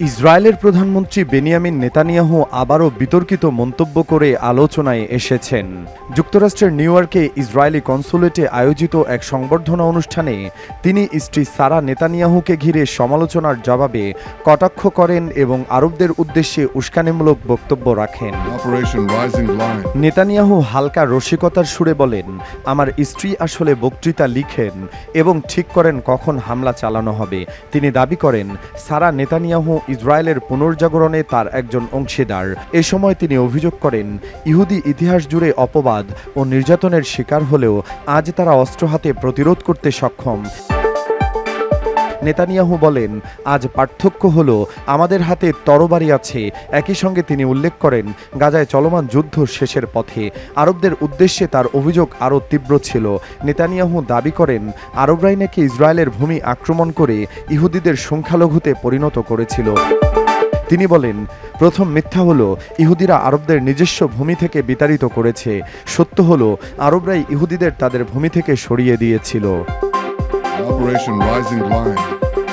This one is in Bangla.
ইসরায়েলের প্রধানমন্ত্রী বেনিয়ামিন নেতানিয়াহু আবারও বিতর্কিত মন্তব্য করে আলোচনায় এসেছেন। যুক্তরাষ্ট্রের নিউ ইয়র্কে ইসরায়েলি কনসুলেটে আয়োজিত এক সংবর্ধনা অনুষ্ঠানে তিনি স্ত্রী সারা নেতানিয়াহুকে ঘিরে সমালোচনার জবাবে কটাক্ষ করেন এবং আরবদের উদ্দেশ্যে উস্কানিমূলক বক্তব্য রাখেন. নেতানিয়াহু হালকা রসিকতার সুরে বলেন আমার স্ত্রী আসলে বক্তৃতা লিখেন এবং ঠিক করেন কখন হামলা চালানো হবে। তিনি দাবি করেন সারা নেতানিয়াহু ইসরায়েলের পুনর্জাগরণে তার একজন অংশীদার। এ সময় তিনি অভিযোগ করেন, ইহুদি ইতিহাস জুড়ে অপবাদ ও নির্যাতনের শিকার হলেও আজ তারা অস্ত্র হাতে প্রতিরোধ করতে সক্ষম। নেতানিয়াহু বলেন, আজ পার্থক্য হল, আমাদের হাতে তরবারি আছে। একই সঙ্গে তিনি উল্লেখ করেন, গাজায় চলমান যুদ্ধ শেষের পথে। আরবদের উদ্দেশ্যে তার অভিযোগ আরও তীব্র ছিল। নেতানিয়াহু দাবি করেন, আরবরাই নাকি ইসরায়েলের ভূমি আক্রমণ করে ইহুদিদের সংখ্যালঘুতে পরিণত করেছিল। তিনি বলেন, প্রথম মিথ্যা হলো, ইহুদিরা আরবদের নিজস্ব ভূমি থেকে বিতাড়িত করেছে। সত্য হলো, আরবরাই ইহুদিদের তাদের ভূমি থেকে সরিয়ে দিয়েছিল। Operation Rising Blind.